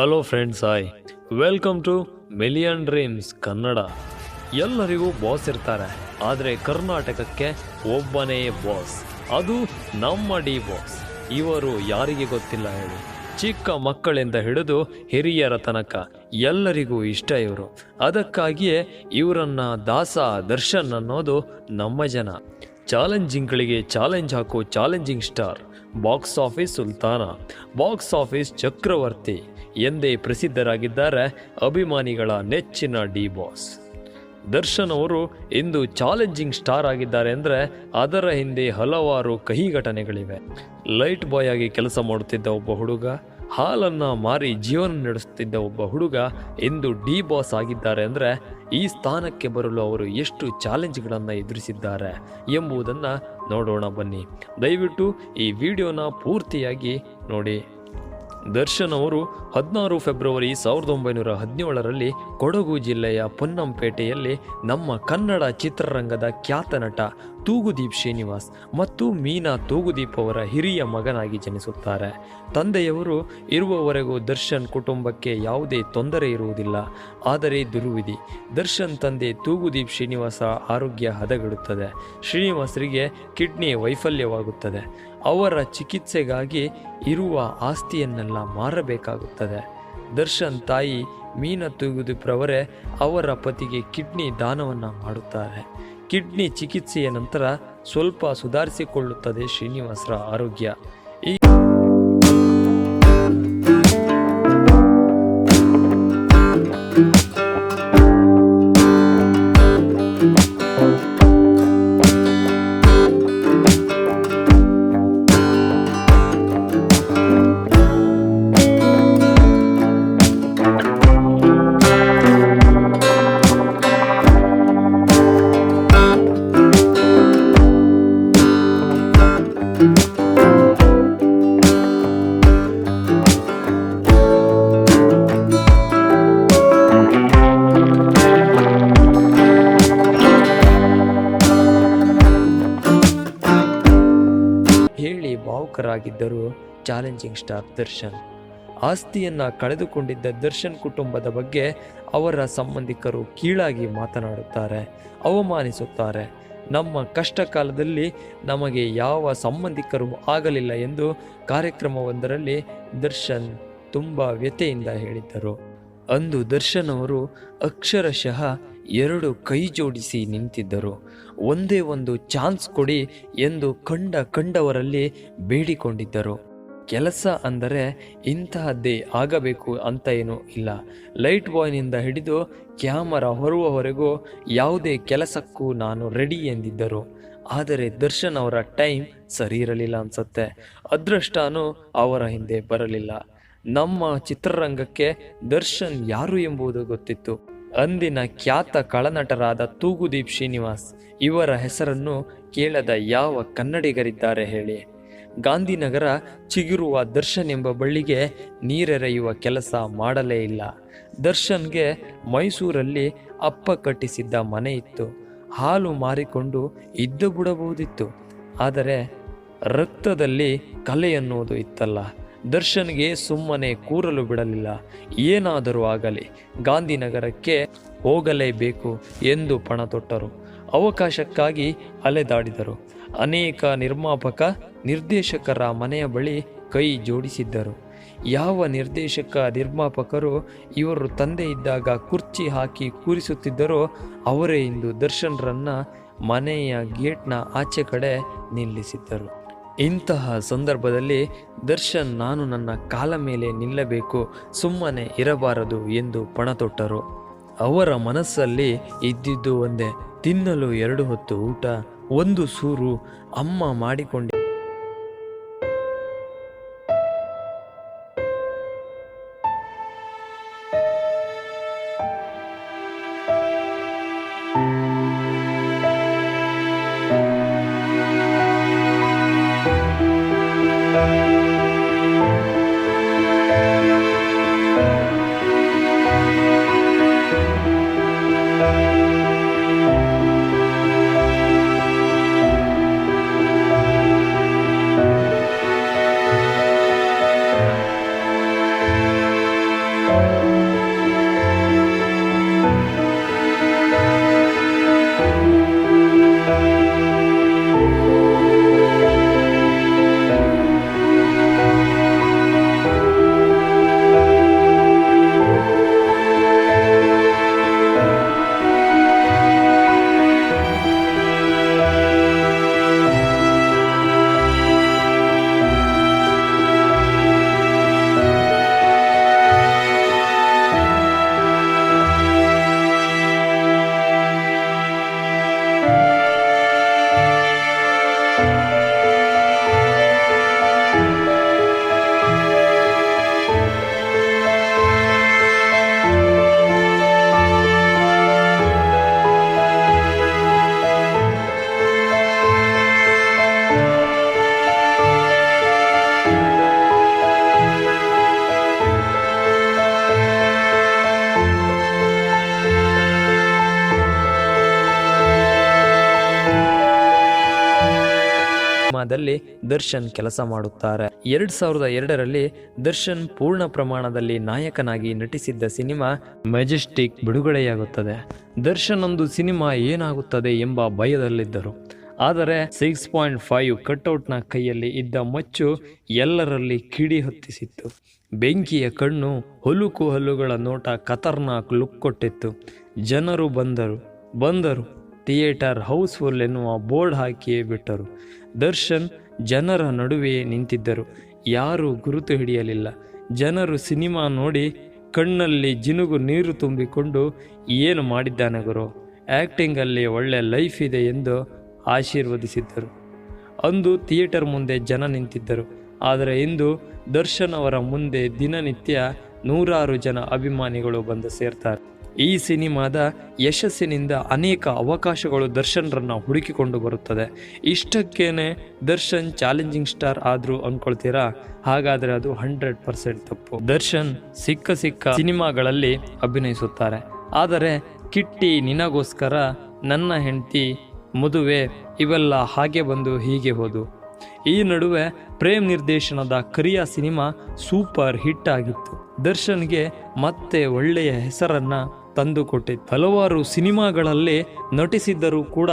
Hello friends hi welcome to million dreams Kannada ಎಲ್ಲರಿಗೂ boss ಇರ್ತಾರೆ, ಆದರೆ ಕರ್ನಾಟಕಕ್ಕೆ ಒಬ್ಬನೇ ಬಾಸ್ ಅದು ನಮ್ಮ ಡಿ ಬಾಸ್ ಇವರು ಯಾರಿಗೆ ಗೊತ್ತಿಲ್ಲ ಹೇಳಿ. ಚಿಕ್ಕ ಮಕ್ಕಳಿಂದ ಹಿಡಿದು ಹಿರಿಯರ ತನಕ ಎಲ್ಲರಿಗೂ ಇಷ್ಟ ಇವರು. ಅದಕ್ಕಾಗಿಯೇ ಇವರನ್ನ ದಾಸ, ದರ್ಶನ್ ಅನ್ನೋದು ನಮ್ಮ ಜನ. ಚಾಲೆಂಜಿಂಗ್ಗಳಿಗೆ ಚಾಲೆಂಜ್ ಹಾಕೋ ಚಾಲೆಂಜಿಂಗ್ ಸ್ಟಾರ್, ಬಾಕ್ಸ್ ಆಫೀಸ್ ಸುಲ್ತಾನ. ಬಾಕ್ಸ್ ಆಫೀಸ್ ಚಕ್ರವರ್ತಿ. ಎಂದೇ ಪ್ರಸಿದ್ಧರಾಗಿದ್ದಾರೆ ಅಭಿಮಾನಿಗಳ ನೆಚ್ಚಿನ ಡಿ ಬಾಸ್. ದರ್ಶನ್ ಅವರು ಇಂದು ಚಾಲೆಂಜಿಂಗ್ ಸ್ಟಾರ್ ಆಗಿದ್ದಾರೆ ಅಂದರೆ ಅದರ ಹಿಂದೆ ಹಲವಾರು ಕಹಿ ಘಟನೆಗಳಿವೆ ಲೈಟ್ ಬಾಯ್ ಆಗಿ ಕೆಲಸ ಮಾಡುತ್ತಿದ್ದ ಒಬ್ಬ ಹುಡುಗ, ಹಾಲನ್ನ ಮಾರಿ ಜೀವನ ನಡೆಸುತ್ತಿದ್ದ ಒಬ್ಬ ಹುಡುಗ ಇಂದು ಡಿ ಬಾಸ್ ಆಗಿದ್ದಾರೆ ಅಂದರೆ ಈ ಸ್ಥಾನಕ್ಕೆ ಬರಲು ಅವರು ಎಷ್ಟು ಚಾಲೆಂಜ್ಗಳನ್ನು ಎದುರಿಸಿದ್ದಾರೆ ಎಂಬುದನ್ನು ನೋಡೋಣ ಬನ್ನಿ. ದಯವಿಟ್ಟು ಈ ವಿಡಿಯೋನ ಪೂರ್ತಿಯಾಗಿ ನೋಡಿ. ದರ್ಶನ್ ಅವರು ಹದಿನಾರು ಫೆಬ್ರವರಿ ಸಾವಿರದ ಒಂಬೈನೂರ ಹದಿನೇಳರಲ್ಲಿ ಕೊಡಗು ಜಿಲ್ಲೆಯ ಪೊನ್ನಂಪೇಟೆಯಲ್ಲಿ ನಮ್ಮ ಕನ್ನಡ ಚಿತ್ರರಂಗದ ಖ್ಯಾತ ನಟ ತೂಗುದೀಪ್ ಶ್ರೀನಿವಾಸ್ ಮತ್ತು ಮೀನಾ ತೂಗುದೀಪ್ ಅವರ ಹಿರಿಯ ಮಗನಾಗಿ ಜನಿಸುತ್ತಾರೆ. ತಂದೆಯವರು ಇರುವವರೆಗೂ ದರ್ಶನ್ ಕುಟುಂಬಕ್ಕೆ ಯಾವುದೇ ತೊಂದರೆ ಇರುವುದಿಲ್ಲ. ಆದರೆ ದುರ್ವಿಧಿ, ದರ್ಶನ್ ತಂದೆ ತೂಗುದೀಪ್ ಶ್ರೀನಿವಾಸ ಆರೋಗ್ಯ ಹದಗೆಡುತ್ತದೆ. ಶ್ರೀನಿವಾಸರಿಗೆ ಕಿಡ್ನಿ ವೈಫಲ್ಯವಾಗುತ್ತದೆ. ಅವರ ಚಿಕಿತ್ಸೆಗಾಗಿ ಇರುವ ಆಸ್ತಿಯನ್ನೆಲ್ಲ ಮಾರಬೇಕಾಗುತ್ತದೆ. ದರ್ಶನ್ ತಾಯಿ ಮೀನ ತೂಗುದಿಪ್ರವರೇ ಅವರ ಪತಿಗೆ ಕಿಡ್ನಿ ದಾನವನ್ನು ಮಾಡುತ್ತಾರೆ. ಕಿಡ್ನಿ ಚಿಕಿತ್ಸೆಯ ನಂತರ ಸ್ವಲ್ಪ ಸುಧಾರಿಸಿಕೊಳ್ಳುತ್ತದೆ ಶ್ರೀನಿವಾಸರ ಆರೋಗ್ಯ. ಭಾವುಕರಾಗಿದ್ದರು ಚಾಲೆಂಜಿಂಗ್ ಸ್ಟಾರ್ ದರ್ಶನ್. ಆಸ್ತಿಯನ್ನು ಕಳೆದುಕೊಂಡಿದ್ದ ದರ್ಶನ್ ಕುಟುಂಬದ ಬಗ್ಗೆ ಅವರ ಸಂಬಂಧಿಕರು ಕೀಳಾಗಿ ಮಾತನಾಡುತ್ತಾರೆ, ಅವಮಾನಿಸುತ್ತಾರೆ. ನಮ್ಮ ಕಷ್ಟ ಕಾಲದಲ್ಲಿ ನಮಗೆ ಯಾವ ಸಂಬಂಧಿಕರು ಆಗಲಿಲ್ಲ ಎಂದು ಕಾರ್ಯಕ್ರಮವೊಂದರಲ್ಲಿ ದರ್ಶನ್ ತುಂಬ ವ್ಯಥೆಯಿಂದ ಹೇಳಿದ್ದರು. ಅಂದು ದರ್ಶನ್ ಅವರು ಅಕ್ಷರಶಃ ಎರಡು ಕೈ ಜೋಡಿಸಿ ನಿಂತಿದ್ದರು. ಒಂದೇ ಒಂದು ಚಾನ್ಸ್ ಕೊಡಿ ಎಂದು ಕಂಡ ಕಂಡವರಲ್ಲಿ ಬೇಡಿಕೊಂಡಿದ್ದರು. ಕೆಲಸ ಅಂದರೆ ಇಂತಹದ್ದೇ ಆಗಬೇಕು ಅಂತ ಏನೂ ಇಲ್ಲ. ಲೈಟ್ ಬಾಯ್ನಿಂದ ಹಿಡಿದು ಕ್ಯಾಮರಾ ಹೊರುವವರೆಗೂ ಯಾವುದೇ ಕೆಲಸಕ್ಕೂ ನಾನು ರೆಡಿ ಎಂದಿದ್ದರು. ಆದರೆ ದರ್ಶನ್ ಅವರ ಟೈಮ್ ಸರಿ ಇರಲಿಲ್ಲ ಅನ್ಸುತ್ತೆ. ಅದೃಷ್ಟನೂ ಅವರ ಹಿಂದೆ ಬರಲಿಲ್ಲ. ನಮ್ಮ ಚಿತ್ರರಂಗಕ್ಕೆ ದರ್ಶನ್ ಯಾರು ಎಂಬುದು ಗೊತ್ತಿತ್ತು. ಅಂದಿನ ಖ್ಯಾತ ಕಳನಟರಾದ ತೂಗುದೀಪ್ ಶ್ರೀನಿವಾಸ್ ಇವರ ಹೆಸರನ್ನು ಕೇಳದ ಯಾವ ಕನ್ನಡಿಗರಿದ್ದಾರೆ ಹೇಳಿ. ಗಾಂಧಿನಗರ ಚಿಗುರುವ ದರ್ಶನ್ ಎಂಬ ಬಳ್ಳಿಗೆ ನೀರೆರೆಯುವ ಕೆಲಸ ಮಾಡಲೇ ಇಲ್ಲ. ದರ್ಶನ್ಗೆ ಮೈಸೂರಲ್ಲಿ ಅಪ್ಪ ಕಟ್ಟಿಸಿದ್ದ ಮನೆ ಇತ್ತು. ಹಾಲು ಮಾರಿಕೊಂಡು ಇದ್ದು ಬಿಡಬಹುದಿತ್ತು. ಆದರೆ ರಕ್ತದಲ್ಲಿ ಕಲೆ ಅನ್ನುವುದು ಇತ್ತಲ್ಲ. ದರ್ಶನ್ಗೆ ಸುಮ್ಮನೆ ಕೂರಲು ಬಿಡಲಿಲ್ಲ. ಏನಾದರೂ ಆಗಲಿ, ಗಾಂಧಿನಗರಕ್ಕೆ ಹೋಗಲೇಬೇಕು ಎಂದು ಪಣ ತೊಟ್ಟರು. ಅವಕಾಶಕ್ಕಾಗಿ ಅಲೆದಾಡಿದರು. ಅನೇಕ ನಿರ್ಮಾಪಕ, ನಿರ್ದೇಶಕರ ಮನೆಯ ಬಳಿ ಕೈ ಜೋಡಿಸಿದ್ದರು. ಯಾವ ನಿರ್ದೇಶಕ, ನಿರ್ಮಾಪಕರು ಇವರು ತಂದೆ ಇದ್ದಾಗ ಕುರ್ಚಿ ಹಾಕಿ ಕೂರಿಸುತ್ತಿದ್ದರೋ ಅವರೇ ಇಂದು ದರ್ಶನ್ರನ್ನ ಮನೆಯ ಗೇಟ್ನ ಆಚೆ ಕಡೆ ನಿಲ್ಲಿಸಿದ್ದರು. ಇಂತಹ ಸಂದರ್ಭದಲ್ಲಿ ದರ್ಶನ್, ನಾನು ನನ್ನ ಕಾಲ ಮೇಲೆ ನಿಲ್ಲಬೇಕು, ಸುಮ್ಮನೆ ಇರಬಾರದು ಎಂದು ಪಣತೊಟ್ಟರು. ಅವರ ಮನಸ್ಸಲ್ಲಿ ಇದ್ದಿದ್ದು ಒಂದೇ, ತಿನ್ನಲು ಎರಡು ಹೊತ್ತು ಊಟ, ಒಂದು ಸೂರು ಅಮ್ಮ ಮಾಡಿಕೊಂಡ ಸಿನಿಮಾದಲ್ಲಿ ದರ್ಶನ್ ಕೆಲಸ ಮಾಡುತ್ತಾರೆ. ಎರಡ್ ಸಾವಿರದ ಎರಡರಲ್ಲಿ ದರ್ಶನ್ ಪೂರ್ಣ ಪ್ರಮಾಣದಲ್ಲಿ ನಾಯಕನಾಗಿ ನಟಿಸಿದ್ದ ಸಿನಿಮಾ ಮೆಜೆಸ್ಟಿಕ್ ಬಿಡುಗಡೆಯಾಗುತ್ತದೆ. ದರ್ಶನ್ ಒಂದು ಸಿನಿಮಾ ಏನಾಗುತ್ತದೆ ಎಂಬ ಭಯದಲ್ಲಿದ್ದರು. ಆದರೆ ಸಿಕ್ಸ್ ಪಾಯಿಂಟ್ ಫೈವ್ ಕಟ್ಔಟ್ನ ಕೈಯಲ್ಲಿ ಇದ್ದ ಮಚ್ಚು ಎಲ್ಲರಲ್ಲಿ ಕಿಡಿ ಹೊತ್ತಿಸಿತ್ತು. ಬೆಂಕಿಯ ಕಣ್ಣು ಹೊಲುಕು ಹಲ್ಲುಗಳ ನೋಟ ಖತರ್ನಾಕ್ ಲುಕ್ ಕೊಟ್ಟಿತ್ತು. ಜನರು ಬಂದರು. ಬಂದರು. ಥಿಯೇಟರ್ ಹೌಸ್ಫುಲ್ ಎನ್ನುವ ಬೋರ್ಡ್ ಹಾಕಿಯೇ ಬಿಟ್ಟರು. ದರ್ಶನ್ ಜನರ ನಡುವೆ ನಿಂತಿದ್ದರು. ಯಾರೂ ಗುರುತು ಹಿಡಿಯಲಿಲ್ಲ. ಜನರು ಸಿನಿಮಾ ನೋಡಿ ಕಣ್ಣಲ್ಲಿ ಜಿನುಗು ನೀರು ತುಂಬಿಕೊಂಡು ಏನು ಮಾಡಿದ್ದಾನೆ ಗುರು? ಆ್ಯಕ್ಟಿಂಗಲ್ಲಿ ಒಳ್ಳೆ ಲೈಫ್ ಇದೆ ಎಂದು ಆಶೀರ್ವದಿಸಿದ್ದರು. ಅಂದು ಥಿಯೇಟರ್ ಮುಂದೆ ಜನ ನಿಂತಿದ್ದರು. ಆದರೆ ಇಂದು ದರ್ಶನ್ ಅವರ ಮುಂದೆ ದಿನನಿತ್ಯ ನೂರಾರು ಜನ ಅಭಿಮಾನಿಗಳು ಬಂದು ಸೇರ್ತಾರೆ. ಈ ಸಿನಿಮಾದ ಯಶಸ್ಸಿನಿಂದ ಅನೇಕ ಅವಕಾಶಗಳು ದರ್ಶನ್ರನ್ನು ಹುಡುಕಿಕೊಂಡು ಬರುತ್ತದೆ. ಇಷ್ಟಕ್ಕೇನೆ ದರ್ಶನ್ ಚಾಲೆಂಜಿಂಗ್ ಸ್ಟಾರ್ ಆದರೂ ಅಂದ್ಕೊಳ್ತೀರಾ ಹಾಗಾದರೆ ಅದು ಹಂಡ್ರೆಡ್ ಪರ್ಸೆಂಟ್ ತಪ್ಪು. ದರ್ಶನ್ ಸಿಕ್ಕ ಸಿಕ್ಕ ಸಿನಿಮಾಗಳಲ್ಲಿ ಅಭಿನಯಿಸುತ್ತಾರೆ. ಆದರೆ ಕಿಟ್ಟಿ ನಿನಗೋಸ್ಕರ ನನ್ನ ಹೆಂಡತಿ, ಮದುವೆ ಇವೆಲ್ಲ ಹಾಗೆ ಬಂದು ಹೀಗೆ ಹೋದು. ಈ ನಡುವೆ ಪ್ರೇಮ್ ನಿರ್ದೇಶನದ ಕರಿಯ ಸಿನಿಮಾ ಸೂಪರ್ ಹಿಟ್ ಆಗಿತ್ತು. ದರ್ಶನ್ಗೆ ಮತ್ತೆ ಒಳ್ಳೆಯ ಹೆಸರನ್ನ ತಂದುಕೊಟ್ಟಿತ್ತು ಹಲವಾರು ಸಿನಿಮಾಗಳಲ್ಲಿ ನಟಿಸಿದ್ದರೂ ಕೂಡ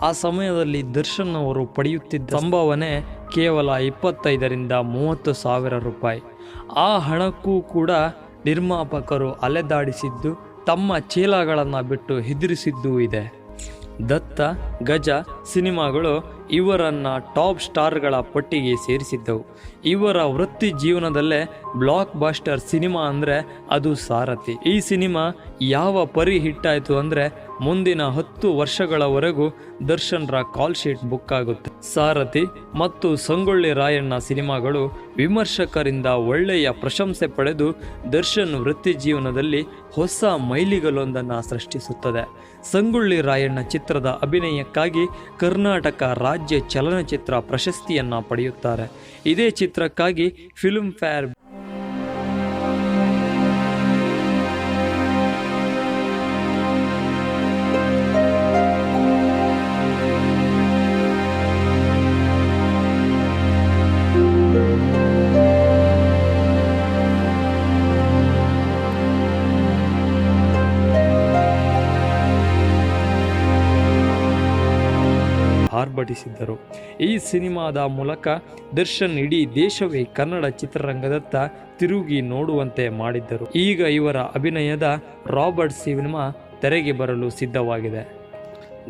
ಆ ಸಮಯದಲ್ಲಿ ದರ್ಶನ್ ಅವರು ಪಡೆಯುತ್ತಿದ್ದ ಸಂಭಾವನೆ ಕೇವಲ ಇಪ್ಪತ್ತೈದರಿಂದ ಮೂವತ್ತು ಸಾವಿರ ರೂಪಾಯಿ. ಆ ಹಣಕ್ಕೂ ಕೂಡ ನಿರ್ಮಾಪಕರು ಅಲೆದಾಡಿಸಿದ್ದು ತಮ್ಮ ಚೀಲಗಳನ್ನು ಬಿಟ್ಟು ಹೆದರಿಸಿದ್ದೂ ಇದೆ. ದತ್ತ, ಗಜ ಸಿನಿಮಾಗಳು ಇವರನ್ನ ಟಾಪ್ ಸ್ಟಾರ್ಗಳ ಪಟ್ಟಿಗೆ ಸೇರಿಸಿದ್ದವು. ಇವರ ವೃತ್ತಿ ಜೀವನದಲ್ಲೇ ಬ್ಲಾಕ್ ಬಾಸ್ಟರ್ ಸಿನಿಮಾ ಅಂದರೆ ಅದು ಸಾರಥಿ. ಈ ಸಿನಿಮಾ ಯಾವ ಪರಿ ಹಿಟ್ಟಾಯಿತು ಅಂದರೆ ಮುಂದಿನ ಹತ್ತು ವರ್ಷಗಳವರೆಗೂ ದರ್ಶನ್ರ ಕಾಲ್ ಶೀಟ್ ಬುಕ್ ಆಗುತ್ತೆ. ಸಾರಥಿ ಮತ್ತು ಸಂಗೊಳ್ಳಿ ರಾಯಣ್ಣ ಸಿನಿಮಾಗಳು ವಿಮರ್ಶಕರಿಂದ ಒಳ್ಳೆಯ ಪ್ರಶಂಸೆ ಪಡೆದು ದರ್ಶನ್ ವೃತ್ತಿ ಜೀವನದಲ್ಲಿ ಹೊಸ ಮೈಲಿಗಲೊಂದನ್ನು ಸೃಷ್ಟಿಸುತ್ತದೆ. ಸಂಗೊಳ್ಳಿ ರಾಯಣ್ಣ ಚಿತ್ರದ ಅಭಿನಯಕ್ಕಾಗಿ ಕರ್ನಾಟಕ ರಾಜ್ಯ ಚಲನಚಿತ್ರ ಪ್ರಶಸ್ತಿಯನ್ನು ಪಡೆಯುತ್ತಾರೆ. ಇದೇ ಚಿತ್ರಕ್ಕಾಗಿ ಫಿಲ್ಮ್ ಫೇರ್ ಆರ್ಭಟಿಸಿದ್ದರು. ಈ ಸಿನಿಮಾದ ಮೂಲಕ ದರ್ಶನ್ ಇಡೀ ದೇಶವೇ ಕನ್ನಡ ಚಿತ್ರರಂಗದತ್ತ ತಿರುಗಿ ನೋಡುವಂತೆ ಮಾಡಿದ್ದರು. ಈಗ ಇವರ ಅಭಿನಯದ ರಾಬರ್ಟ್ ಸಿನಿಮಾ ತೆರೆಗೆ ಬರಲು ಸಿದ್ಧವಾಗಿದೆ.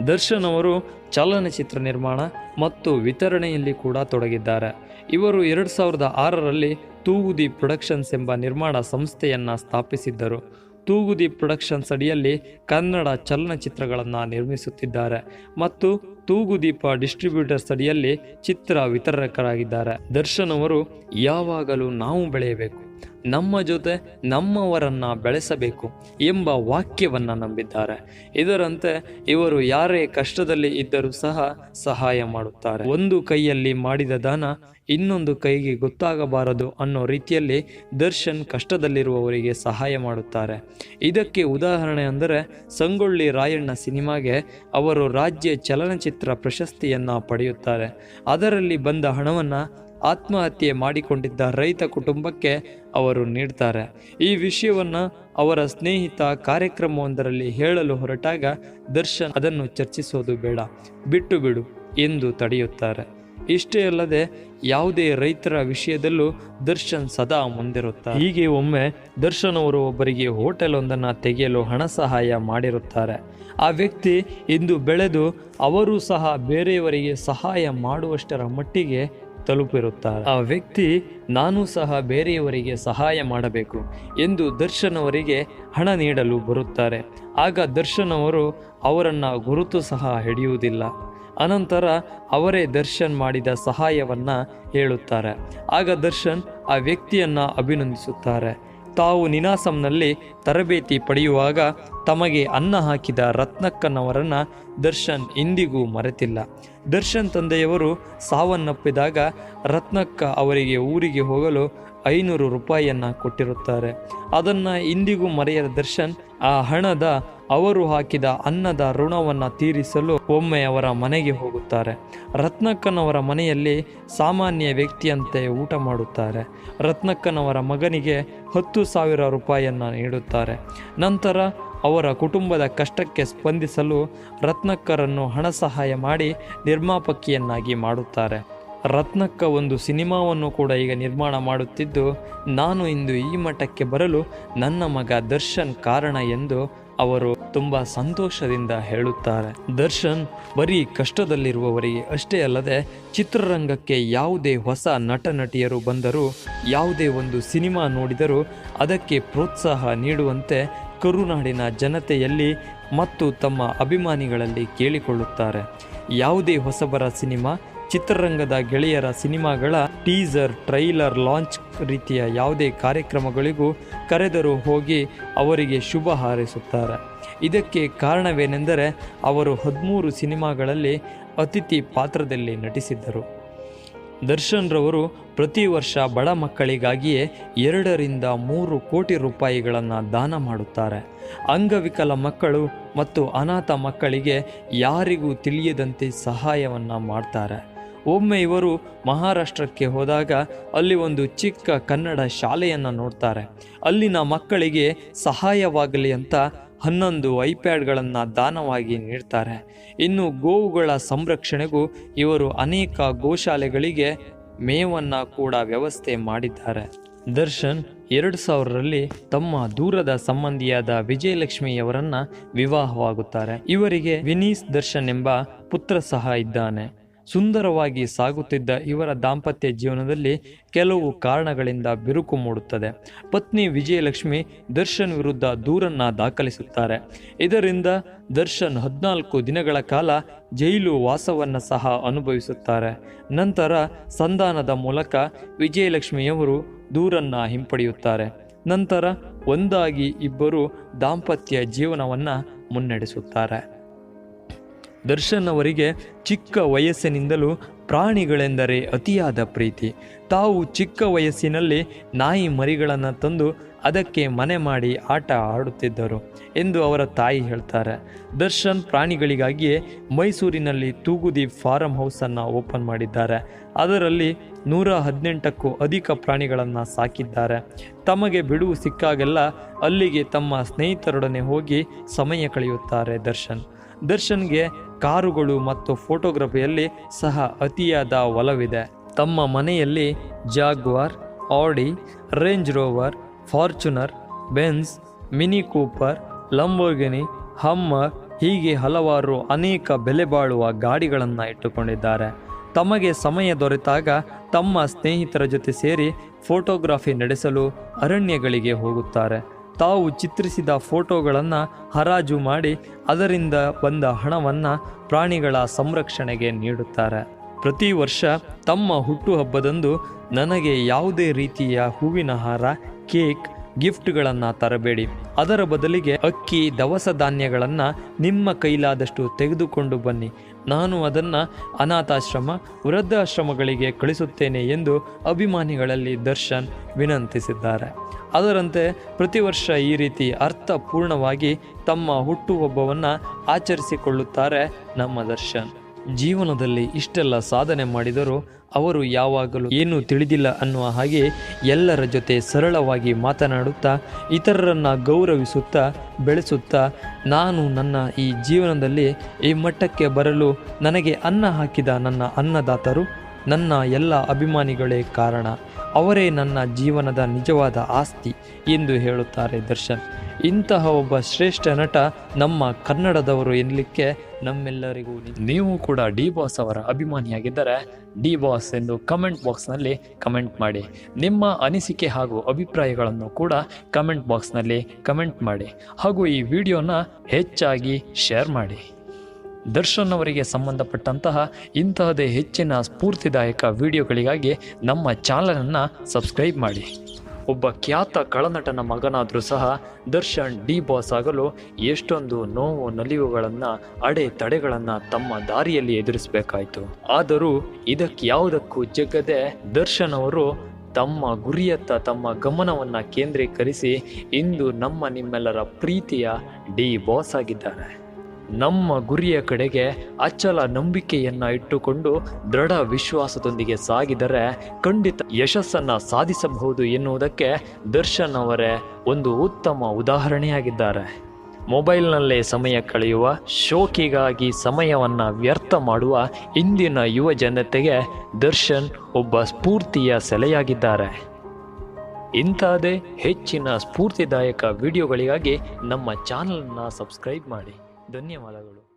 ದರ್ಶನ್ ಅವರು ಚಲನಚಿತ್ರ ನಿರ್ಮಾಣ ಮತ್ತು ವಿತರಣೆಯಲ್ಲಿ ಕೂಡ ತೊಡಗಿದ್ದಾರೆ. ಇವರು ಎರಡು ಸಾವಿರದ ಆರರಲ್ಲಿ ತೂಗುದಿ ಪ್ರೊಡಕ್ಷನ್ಸ್ ಎಂಬ ನಿರ್ಮಾಣ ಸಂಸ್ಥೆಯನ್ನು ಸ್ಥಾಪಿಸಿದ್ದರು. ತೂಗುದಿ ಪ್ರೊಡಕ್ಷನ್ಸ್ ಅಡಿಯಲ್ಲಿ ಕನ್ನಡ ಚಲನಚಿತ್ರಗಳನ್ನು ನಿರ್ಮಿಸುತ್ತಿದ್ದಾರೆ ಮತ್ತು ತೂಗುದೀಪ ಡಿಸ್ಟ್ರಿಬ್ಯೂಟರ್ಸ್ ಅಡಿಯಲ್ಲಿ ಚಿತ್ರ ವಿತರಕರಾಗಿದ್ದಾರೆ. ದರ್ಶನ್ ಅವರು ಯಾವಾಗಲೂ ನಾವು ಬೆಳೆಯಬೇಕು. ನಮ್ಮ ಜೊತೆ ನಮ್ಮವರನ್ನ ಬೆಳೆಸಬೇಕು ಎಂಬ ವಾಕ್ಯವನ್ನ ನಂಬಿದ್ದಾರೆ. ಇದರಂತೆ ಇವರು ಯಾರೇ ಕಷ್ಟದಲ್ಲಿ ಇದ್ದರೂ ಸಹ ಸಹಾಯ ಮಾಡುತ್ತಾರೆ. ಒಂದು ಕೈಯಲ್ಲಿ ಮಾಡಿದ ದಾನ ಇನ್ನೊಂದು ಕೈಗೆ ಗೊತ್ತಾಗಬಾರದು ಅನ್ನೋ ರೀತಿಯಲ್ಲಿ ದರ್ಶನ್ ಕಷ್ಟದಲ್ಲಿರುವವರಿಗೆ ಸಹಾಯ ಮಾಡುತ್ತಾರೆ. ಇದಕ್ಕೆ ಉದಾಹರಣೆ ಅಂದರೆ ಸಂಗೊಳ್ಳಿ ರಾಯಣ್ಣ ಸಿನಿಮಾಗೆ ಅವರು ರಾಜ್ಯ ಚಲನಚಿತ್ರ ಪ್ರಶಸ್ತಿಯನ್ನು ಪಡೆಯುತ್ತಾರೆ. ಅದರಲ್ಲಿ ಬಂದ ಹಣವನ್ನ ಆತ್ಮಹತ್ಯೆ ಮಾಡಿಕೊಂಡಿದ್ದ ರೈತ ಕುಟುಂಬಕ್ಕೆ ಅವರು ನೀಡ್ತಾರೆ. ಈ ವಿಷಯವನ್ನ ಅವರ ಸ್ನೇಹಿತ ಕಾರ್ಯಕ್ರಮವೊಂದರಲ್ಲಿ ಹೇಳಲು ಹೊರಟಾಗ ದರ್ಶನ್ ಅದನ್ನು ಚರ್ಚಿಸೋದು ಬೇಡ. ಬಿಟ್ಟು ಬಿಡು ಎಂದು ತಡೆಯುತ್ತಾರೆ. ಇಷ್ಟೇ ಅಲ್ಲದೆ ಯಾವುದೇ ರೈತರ ವಿಷಯದಲ್ಲೂ ದರ್ಶನ್ ಸದಾ ಮುಂದಿರುತ್ತಾರೆ. ಹೀಗೆ ಒಮ್ಮೆ ದರ್ಶನ್ ಅವರು ಒಬ್ಬರಿಗೆ ಹೋಟೆಲ್ ಒಂದನ್ನು ತೆಗೆಯಲು ಹಣ ಸಹಾಯ ಮಾಡಿರುತ್ತಾರೆ. ಆ ವ್ಯಕ್ತಿ ಇಂದು ಬೆಳೆದು ಅವರೂ ಸಹ ಬೇರೆಯವರಿಗೆ ಸಹಾಯ ಮಾಡುವಷ್ಟರ ಮಟ್ಟಿಗೆ ತಲುಪಿರುತ್ತಾರೆ. ಆ ವ್ಯಕ್ತಿ, ನಾನು ಸಹ ಬೇರೆಯವರಿಗೆ ಸಹಾಯ ಮಾಡಬೇಕು ಎಂದು ದರ್ಶನ್ ಅವರಿಗೆ ಹಣ ನೀಡಲು ಬರುತ್ತಾರೆ. ಆಗ ದರ್ಶನ್ ಅವರು ಅವರನ್ನು ಗುರುತು ಸಹ ಹಿಡಿಯುವುದಿಲ್ಲ. ಅನಂತರ ಅವರೇ ದರ್ಶನ್ ಮಾಡಿದ ಸಹಾಯವನ್ನು ಹೇಳುತ್ತಾರೆ. ಆಗ ದರ್ಶನ್ ಆ ವ್ಯಕ್ತಿಯನ್ನು ಅಭಿನಂದಿಸುತ್ತಾರೆ. ತಾವು ನಿನಾಸಂನಲ್ಲಿ ತರಬೇತಿ ಪಡೆಯುವಾಗ ತಮಗೆ ಅನ್ನ ಹಾಕಿದ ರತ್ನಕ್ಕನವರನ್ನ ದರ್ಶನ್ ಇಂದಿಗೂ ಮರೆತಿಲ್ಲ. ದರ್ಶನ್ ತಂದೆಯವರು ಸಾವನ್ನಪ್ಪಿದಾಗ ರತ್ನಕ್ಕ ಅವರಿಗೆ ಊರಿಗೆ ಹೋಗಲು ಐನೂರು ರೂಪಾಯಿಯನ್ನು ಕೊಟ್ಟಿರುತ್ತಾರೆ. ಅದನ್ನ ಇಂದಿಗೂ ಮರೆಯದ ದರ್ಶನ್ ಆ ಹಣದ ಅವರು ಹಾಕಿದ ಅನ್ನದ ಋಣವನ್ನ ತೀರಿಸಲು ಒಮ್ಮೆ ಅವರ ಮನೆಗೆ ಹೋಗುತ್ತಾರೆ. ರತ್ನಕ್ಕನವರ ಮನೆಯಲ್ಲಿ ಸಾಮಾನ್ಯ ವ್ಯಕ್ತಿಯಂತೆ ಊಟ ಮಾಡುತ್ತಾರೆ. ರತ್ನಕ್ಕನವರ ಮಗನಿಗೆ ಹತ್ತು ಸಾವಿರ ರೂಪಾಯಿಯನ್ನು ನೀಡುತ್ತಾರೆ. ನಂತರ ಅವರ ಕುಟುಂಬದ ಕಷ್ಟಕ್ಕೆ ಸ್ಪಂದಿಸಲು ರತ್ನಕ್ಕರನ್ನು ಹಣ ಸಹಾಯ ಮಾಡಿ ನಿರ್ಮಾಪಕಿಯನ್ನಾಗಿ ಮಾಡುತ್ತಾರೆ. ರತ್ನಕ್ಕ ಒಂದು ಸಿನಿಮಾವನ್ನು ಕೂಡ ಈಗ ನಿರ್ಮಾಣ ಮಾಡುತ್ತಿದ್ದು, ನಾನು ಇಂದು ಈ ಮಠಕ್ಕೆ ಬರಲು ನನ್ನ ಮಗ ದರ್ಶನ್ ಕಾರಣ ಎಂದು ಅವರು ತುಂಬ ಸಂತೋಷದಿಂದ ಹೇಳುತ್ತಾರೆ. ದರ್ಶನ್ ಬರೀ ಕಷ್ಟದಲ್ಲಿರುವವರಿಗೆ ಅಷ್ಟೇ ಅಲ್ಲದೆ ಚಿತ್ರರಂಗಕ್ಕೆ ಯಾವುದೇ ಹೊಸ ನಟ ನಟಿಯರು ಬಂದರೂ, ಯಾವುದೇ ಒಂದು ಸಿನಿಮಾ ನೋಡಿದರೂ ಅದಕ್ಕೆ ಪ್ರೋತ್ಸಾಹ ನೀಡುವಂತೆ ಕರುನಾಡಿನ ಜನತೆಯಲ್ಲಿ ಮತ್ತು ತಮ್ಮ ಅಭಿಮಾನಿಗಳಲ್ಲಿ ಕೇಳಿಕೊಳ್ಳುತ್ತಾರೆ. ಯಾವುದೇ ಹೊಸಬರ ಸಿನಿಮಾ ಚಿತ್ರರಂಗದ ಗೆಳೆಯರ ಸಿನಿಮಾಗಳ ಟೀಸರ್, ಟ್ರೈಲರ್, ಲಾಂಚ್ ರೀತಿಯ ಯಾವುದೇ ಕಾರ್ಯಕ್ರಮಗಳಿಗೂ ಕರೆದರೂ ಹೋಗಿ ಅವರಿಗೆ ಶುಭ ಹಾರೈಸುತ್ತಾರೆ. ಇದಕ್ಕೆ ಕಾರಣವೇನೆಂದರೆ ಅವರು ಹದಿಮೂರು ಸಿನಿಮಾಗಳಲ್ಲಿ ಅತಿಥಿ ಪಾತ್ರದಲ್ಲಿ ನಟಿಸಿದ್ದರು. ದರ್ಶನ್ ರವರು ಪ್ರತಿ ವರ್ಷ ಬಡ ಮಕ್ಕಳಿಗಾಗಿಯೇ ಎರಡರಿಂದ ಮೂರು ಕೋಟಿ ರೂಪಾಯಿಗಳನ್ನು ದಾನ ಮಾಡುತ್ತಾರೆ. ಅಂಗವಿಕಲ ಮಕ್ಕಳು ಮತ್ತು ಅನಾಥ ಮಕ್ಕಳಿಗೆ ಯಾರಿಗೂ ತಿಳಿಯದಂತೆ ಸಹಾಯವನ್ನು ಮಾಡ್ತಾರೆ. ಒಮ್ಮೆ ಇವರು ಮಹಾರಾಷ್ಟ್ರಕ್ಕೆ ಹೋದಾಗ ಅಲ್ಲಿ ಒಂದು ಚಿಕ್ಕ ಕನ್ನಡ ಶಾಲೆಯನ್ನು ನೋಡ್ತಾರೆ. ಅಲ್ಲಿನ ಮಕ್ಕಳಿಗೆ ಸಹಾಯವಾಗಲಿ ಅಂತ ಹನ್ನೊಂದು ಐಪ್ಯಾಡ್ಗಳನ್ನು ದಾನವಾಗಿ ನೀಡ್ತಾರೆ. ಇನ್ನು ಗೋವುಗಳ ಸಂರಕ್ಷಣೆಗೂ ಇವರು ಅನೇಕ ಗೋಶಾಲೆಗಳಿಗೆ ಮೇವನ್ನು ಕೂಡ ವ್ಯವಸ್ಥೆ ಮಾಡಿದ್ದಾರೆ. ದರ್ಶನ್ ಎರಡು ಸಾವಿರರಲ್ಲಿ ತಮ್ಮ ದೂರದ ಸಂಬಂಧಿಯಾದ ವಿಜಯಲಕ್ಷ್ಮಿಯವರನ್ನು ವಿವಾಹವಾಗುತ್ತಾರೆ. ಇವರಿಗೆ ವಿನೀಸ್ ದರ್ಶನ್ ಎಂಬ ಪುತ್ರ ಸಹ ಇದ್ದಾನೆ. ಸುಂದರವಾಗಿ ಸಾಗುತ್ತಿದ್ದ ಇವರ ದಾಂಪತ್ಯ ಜೀವನದಲ್ಲಿ ಕೆಲವು ಕಾರಣಗಳಿಂದ ಬಿರುಕು ಮೂಡುತ್ತದೆ. ಪತ್ನಿ ವಿಜಯಲಕ್ಷ್ಮಿ ದರ್ಶನ್ ವಿರುದ್ಧ ದೂರನ್ನ ದಾಖಲಿಸುತ್ತಾರೆ. ಇದರಿಂದ ದರ್ಶನ್ ಹದಿನಾಲ್ಕು ದಿನಗಳ ಕಾಲ ಜೈಲು ವಾಸವನ್ನು ಸಹ ಅನುಭವಿಸುತ್ತಾರೆ. ನಂತರ ಸಂಧಾನದ ಮೂಲಕ ವಿಜಯಲಕ್ಷ್ಮಿಯವರು ದೂರನ್ನ ಹಿಂಪಡೆಯುತ್ತಾರೆ. ನಂತರ ಒಂದಾಗಿ ಇಬ್ಬರು ದಾಂಪತ್ಯ ಜೀವನವನ್ನು ಮುನ್ನಡೆಸುತ್ತಾರೆ. ದರ್ಶನ್ ಅವರಿಗೆ ಚಿಕ್ಕ ವಯಸ್ಸಿನಿಂದಲೂ ಪ್ರಾಣಿಗಳೆಂದರೆ ಅತಿಯಾದ ಪ್ರೀತಿ. ತಾವು ಚಿಕ್ಕ ವಯಸ್ಸಿನಲ್ಲಿ ನಾಯಿ ಮರಿಗಳನ್ನು ತಂದು ಅದಕ್ಕೆ ಮನೆ ಮಾಡಿ ಆಟ ಆಡುತ್ತಿದ್ದರು ಎಂದು ಅವರ ತಾಯಿ ಹೇಳ್ತಾರೆ. ದರ್ಶನ್ ಪ್ರಾಣಿಗಳಿಗಾಗಿಯೇ ಮೈಸೂರಿನಲ್ಲಿ ತೂಗುದಿ ಫಾರಂ ಹೌಸನ್ನು ಓಪನ್ ಮಾಡಿದ್ದಾರೆ. ಅದರಲ್ಲಿ ನೂರ ಹದಿನೆಂಟಕ್ಕೂ ಅಧಿಕ ಪ್ರಾಣಿಗಳನ್ನು ಸಾಕಿದ್ದಾರೆ. ತಮಗೆ ಬಿಡುವು ಸಿಕ್ಕಾಗೆಲ್ಲ ಅಲ್ಲಿಗೆ ತಮ್ಮ ಸ್ನೇಹಿತರೊಡನೆ ಹೋಗಿ ಸಮಯ ಕಳೆಯುತ್ತಾರೆ ದರ್ಶನ್. ದರ್ಶನ್ಗೆ ಕಾರುಗಳು ಮತ್ತು ಫೋಟೋಗ್ರಫಿಯಲ್ಲಿ ಸಹ ಅತಿಯಾದ ಒಲವಿದೆ. ತಮ್ಮ ಮನೆಯಲ್ಲಿ Jaguar, Audi, Range Rover, Fortuner, Benz, Mini Cooper, Lamborghini, Hummer ಹೀಗೆ ಹಲವಾರು ಅನೇಕ ಬೆಲೆ ಬಾಳುವ ಗಾಡಿಗಳನ್ನು ಇಟ್ಟುಕೊಂಡಿದ್ದಾರೆ. ತಮಗೆ ಸಮಯ ದೊರೆತಾಗ ತಮ್ಮ ಸ್ನೇಹಿತರ ಜೊತೆ ಸೇರಿ ಫೋಟೋಗ್ರಫಿ ನಡೆಸಲು ಅರಣ್ಯಗಳಿಗೆ ಹೋಗುತ್ತಾರೆ. ತಾವು ಚಿತ್ರಿಸಿದ ಫೋಟೋಗಳನ್ನು ಹರಾಜು ಮಾಡಿ ಅದರಿಂದ ಬಂದ ಹಣವನ್ನು ಪ್ರಾಣಿಗಳ ಸಂರಕ್ಷಣೆಗೆ ನೀಡುತ್ತಾರೆ. ಪ್ರತಿ ವರ್ಷ ತಮ್ಮ ಹುಟ್ಟುಹಬ್ಬದಂದು ನನಗೆ ಯಾವುದೇ ರೀತಿಯ ಹೂವಿನ ಹಾರ, ಕೇಕ್, ಗಿಫ್ಟ್ಗಳನ್ನು ತರಬೇಡಿ. ಅದರ ಬದಲಿಗೆ ಅಕ್ಕಿ, ದವಸ ಧಾನ್ಯಗಳನ್ನು ನಿಮ್ಮ ಕೈಲಾದಷ್ಟು ತೆಗೆದುಕೊಂಡು ಬನ್ನಿ. ನಾನು ಅದನ್ನು ಅನಾಥಾಶ್ರಮ, ವೃದ್ಧಾಶ್ರಮಗಳಿಗೆ ಕಳಿಸುತ್ತೇನೆ ಎಂದು ಅಭಿಮಾನಿಗಳಲ್ಲಿ ದರ್ಶನ್ ವಿನಂತಿಸಿದ್ದಾರೆ. ಅದರಂತೆ ಪ್ರತಿ ವರ್ಷ ಈ ರೀತಿ ಅರ್ಥಪೂರ್ಣವಾಗಿ ತಮ್ಮ ಹುಟ್ಟುಹಬ್ಬವನ್ನು ಆಚರಿಸಿಕೊಳ್ಳುತ್ತಾರೆ ನಮ್ಮ ದರ್ಶನ್. ಜೀವನದಲ್ಲಿ ಇಷ್ಟೆಲ್ಲ ಸಾಧನೆ ಮಾಡಿದರೂ ಅವರು ಯಾವಾಗಲೂ ಏನೂ ತಿಳಿದಿಲ್ಲ ಅನ್ನುವ ಹಾಗೆ ಎಲ್ಲರ ಜೊತೆ ಸರಳವಾಗಿ ಮಾತನಾಡುತ್ತಾ, ಇತರರನ್ನು ಗೌರವಿಸುತ್ತಾ, ಬೆಳೆಸುತ್ತಾ, ನಾನು ನನ್ನ ಈ ಜೀವನದಲ್ಲಿ ಈ ಮಟ್ಟಕ್ಕೆ ಬರಲು ನನಗೆ ಅನ್ನ ಹಾಕಿದ ನನ್ನ ಅನ್ನದಾತರು ನನ್ನ ಎಲ್ಲ ಅಭಿಮಾನಿಗಳೇ ಕಾರಣ. ಅವರೇ ನನ್ನ ಜೀವನದ ನಿಜವಾದ ಆಸ್ತಿ ಎಂದು ಹೇಳುತ್ತಾರೆ ದರ್ಶನ್. ಇಂತಹ ಒಬ್ಬ ಶ್ರೇಷ್ಠ ನಟ ನಮ್ಮ ಕನ್ನಡದವರು ಎನ್ನಲಿಕ್ಕೆ ನಮ್ಮೆಲ್ಲರಿಗೂ ನೀವು ಕೂಡ ಡಿ ಬಾಸ್ ಅವರ ಅಭಿಮಾನಿಯಾಗಿದ್ದರೆ ಡಿ ಬಾಸ್ ಎಂದು ಕಮೆಂಟ್ ಬಾಕ್ಸ್ನಲ್ಲಿ ಕಮೆಂಟ್ ಮಾಡಿ. ನಿಮ್ಮ ಅನಿಸಿಕೆ ಹಾಗೂ ಅಭಿಪ್ರಾಯಗಳನ್ನು ಕೂಡ ಕಮೆಂಟ್ ಬಾಕ್ಸ್ನಲ್ಲಿ ಕಮೆಂಟ್ ಮಾಡಿ. ಹಾಗೂ ಈ ವಿಡಿಯೋನ ಹೆಚ್ಚಾಗಿ ಶೇರ್ ಮಾಡಿ. ದರ್ಶನ್ ಅವರಿಗೆ ಸಂಬಂಧಪಟ್ಟಂತಹ ಇಂತಹದೇ ಹೆಚ್ಚಿನ ಸ್ಫೂರ್ತಿದಾಯಕ ವಿಡಿಯೋಗಳಿಗಾಗಿ ನಮ್ಮ ಚಾನಲನ್ನು ಸಬ್ಸ್ಕ್ರೈಬ್ ಮಾಡಿ. ಒಬ್ಬ ಖ್ಯಾತ ಕಳನಟನ ಮಗನಾದರೂ ಸಹ ದರ್ಶನ್ ಡಿ ಬಾಸ್ ಆಗಲು ಎಷ್ಟೊಂದು ನೋವು ನಲಿವುಗಳನ್ನು, ಅಡೆ ತಡೆಗಳನ್ನು ತಮ್ಮ ದಾರಿಯಲ್ಲಿ ಎದುರಿಸಬೇಕಾಯಿತು. ಆದರೂ ಇದಕ್ಕೆ ಯಾವುದಕ್ಕೂ ಜಗ್ಗದೆ ದರ್ಶನ್ ಅವರು ತಮ್ಮ ಗುರಿಯತ್ತ ತಮ್ಮ ಗಮನವನ್ನು ಕೇಂದ್ರೀಕರಿಸಿ ಇಂದು ನಮ್ಮ ನಿಮ್ಮೆಲ್ಲರ ಪ್ರೀತಿಯ ಡಿ ಬಾಸ್ ಆಗಿದ್ದಾರೆ. ನಮ್ಮ ಗುರಿಯ ಕಡೆಗೆ ಅಚ್ಚಲ ನಂಬಿಕೆಯನ್ನ ಇಟ್ಟುಕೊಂಡು ದೃಢ ವಿಶ್ವಾಸದೊಂದಿಗೆ ಸಾಗಿದರೆ ಖಂಡಿತ ಯಶಸ್ಸನ್ನ ಸಾಧಿಸಬಹುದು ಎನ್ನುವುದಕ್ಕೆ ದರ್ಶನ್ ಅವರೇ ಒಂದು ಉತ್ತಮ ಉದಾಹರಣೆಯಾಗಿದ್ದಾರೆ. ಮೊಬೈಲ್ನಲ್ಲೇ ಸಮಯ ಕಳೆಯುವ, ಶೋಕಿಗಾಗಿ ಸಮಯವನ್ನು ವ್ಯರ್ಥ ಮಾಡುವ ಇಂದಿನ ಯುವ ಜನತೆಗೆ ದರ್ಶನ್ ಒಬ್ಬ ಸ್ಫೂರ್ತಿಯ ಸೆಲೆಯಾಗಿದ್ದಾರೆ. ಇಂಥದೇ ಹೆಚ್ಚಿನ ಸ್ಫೂರ್ತಿದಾಯಕ ವಿಡಿಯೋಗಳಿಗಾಗಿ ನಮ್ಮ ಚಾನಲನ್ನು ಸಬ್ಸ್ಕ್ರೈಬ್ ಮಾಡಿ. ಧನ್ಯವಾದಗಳು.